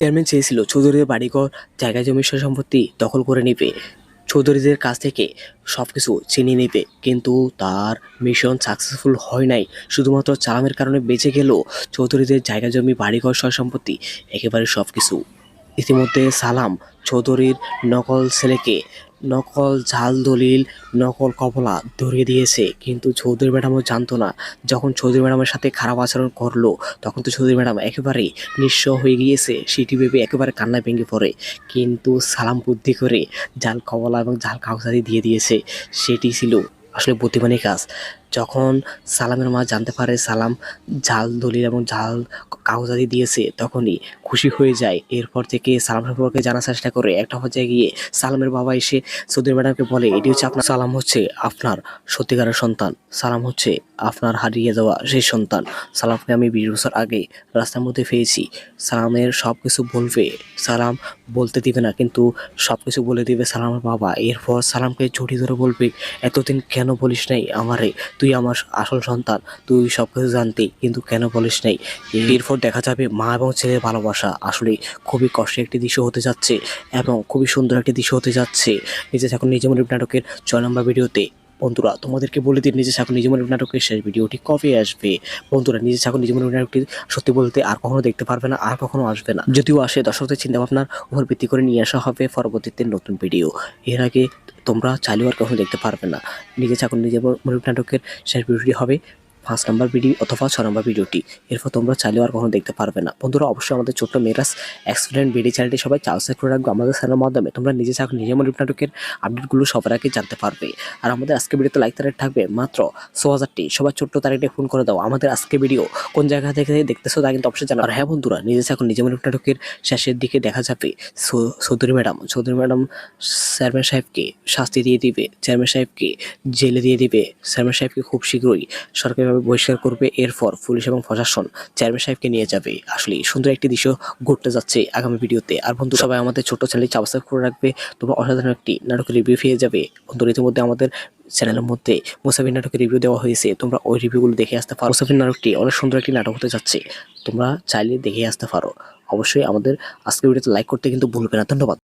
Chairman চেয়েছিল চৌধুরীদের বাড়িঘর, জায়গা জমি সম্পত্তি দখল করে নেবে। চৌধুরীদের কাছ থেকে সব কিছু চিনিয়ে নেবে, কিন্তু তার মিশন সাকসেসফুল হয় নাই। শুধুমাত্র চালামের কারণে বেঁচে গেল চৌধুরীদের জায়গা জমি, বাড়িঘর সম্পত্তি, একেবারে সব কিছু ইতিমধ্যে সালাম চৌধুরীর নকল ছেলেকে নকল ঝাল দলিল, নকল কপলা ধরিয়ে দিয়েছে। কিন্তু চৌধুরী ম্যাডামও জানতো না। যখন চৌধুরী ম্যাডামের সাথে খারাপ আচরণ করল, তখন তো চৌধুরী ম্যাডাম একেবারেই নিঃস্ব হয়ে গিয়েছে। সেটি ভেবে একেবারে কান্নায় ভেঙে পড়ে। কিন্তু সালাম বুদ্ধি করে জাল কমলা এবং জাল কাগজাদি দিয়ে দিয়েছে। সেটি ছিল আসলে বুদ্ধিমানের কাজ। যখন সালামের মা জানতে পারে সালাম জাল দলিল এবং জাল কাগজাদি দিয়েছে, তখনই খুশি হয়ে যায়। এরপর থেকে সালাম সম্পর্কে জানার চেষ্টা করে। একটা পর্যায়ে গিয়ে সালামের বাবা এসে সৌদি ম্যাডামকে বলে, এটি হচ্ছে আপনার সালাম হচ্ছে আপনার সত্যিকারের সন্তান। সালাম হচ্ছে আপনার হারিয়ে যাওয়া সেই সন্তান। সালামকে আমি বিশ বছর আগে রাস্তার মধ্যে পেয়েছি। সালামের সব কিছু বলবে, সালাম বলতে দিবে না, কিন্তু সব কিছু বলে দিবে সালামের বাবা। এরপর সালামকে জড়িয়ে ধরে বলবে, এতদিন কেন বলিস নাই আমারে? তুই আমার আসল সন্তান তুই সব কিছু জানতি কিন্তু কেন বলিস নাই? এরপর দেখা যাবে মা এবং ছেলের ভালোবাসা আসলে খুবই কষ্টের একটি দৃশ্য হতে যাচ্ছে এবং খুবই সুন্দর একটি দৃশ্য হতে যাচ্ছে। নিজে এখন নিজে মনে নাটকের ছয় নম্বর ভিডিওতে। বন্ধুরা তোমাদেরকে বলে দিন নিজে ছাকুন নিজে মনে নাটকের শেষ ভিডিওটি কবে আসবে? বন্ধুরা নিজে ছাকুন নিজে মনে নাটকটি সত্যি বলতে আর কখনো দেখতে পারবে না আর কখনো আসবে না। যদিও আসে দর্শকদের চিন্তা ভাবনার উপর ভিত্তি করে নিয়ে আসা হবে পরবর্তীতে নতুন ভিডিও। এর আগে তোমরা চাইলেও আর কখনো দেখতে পারবে না। নিজে চাকর নিজের মনে নাটকের শেষ ভিডিওটি হবে। পাঁচ নাম্বার ভিডিও অথবা ছ নম্বর ভিডিওটি। এরপর তোমরা চাইলেও আর কখনো দেখতে পারবে না। বন্ধুরা, অবশ্যই আমাদের ছোট্ট মেরাস এক্সপিরিয়েন্ট ভিডিও চ্যানেলটি সবাই সাবস্ক্রাইব করে রাখবে আমাদের চ্যানেলের মাধ্যমে তোমরা নিজে চাক নিজে মনে নাটকের আপডেটগুলো সবার আগে জানতে পারবে। আর আমাদের আজকে ভিডিওতে লাইক তারিখ থাকবে মাত্র ছ হাজারটি। সবার ছোট্ট তারিখে ফোন করে দাও। আমাদের আজকে ভিডিও কোন জায়গা থেকে দেখতেছো তা কিন্তু অবশ্যই জানাও আর হ্যাঁ বন্ধুরা, নিজে চাক নিজে মনে নাটকের শেষের দিকে দেখা যাবে Chowdhury madam. Chowdhury madam chairman সাহেবকে শাস্তি দিয়ে দিবে। চেয়ারম্যান সাহেবকে জেলে দিয়ে দিবে। চেয়ারম্যান সাহেবকে খুব শীঘ্রই সরকারিভাবে বহিষ্কার করবে এরপর পুলিশ এবং প্রশাসন চেয়ারম্যান সাহেবকে নিয়ে যাবে। আসলে সুন্দর একটি দৃশ্য ঘটতে যাচ্ছে আগামী ভিডিওতে। আর বন্ধু, সবাই আমাদের ছোট চ্যানেল সাবস্ক্রাইব করে রাখবে। তোমরা অসাধারণ একটি নাটকের রিভিউ পেয়ে যাবে। বন্ধুরা ইতিমধ্যে আমাদের চ্যানেলের মধ্যে মুসাফির নাটকের রিভিউ দেওয়া হয়েছে। তোমরা ওই রিভিউগুলো দেখে আসতে পারো। মুসাফির নাটকটি অনেক সুন্দর একটি নাটক হতে যাচ্ছে। তোমরা চাইলে দেখে আসতে পারো। অবশ্যই আমাদের আজকের ভিডিওতে লাইক করতে কিন্তু ভুলবে না। ধন্যবাদ।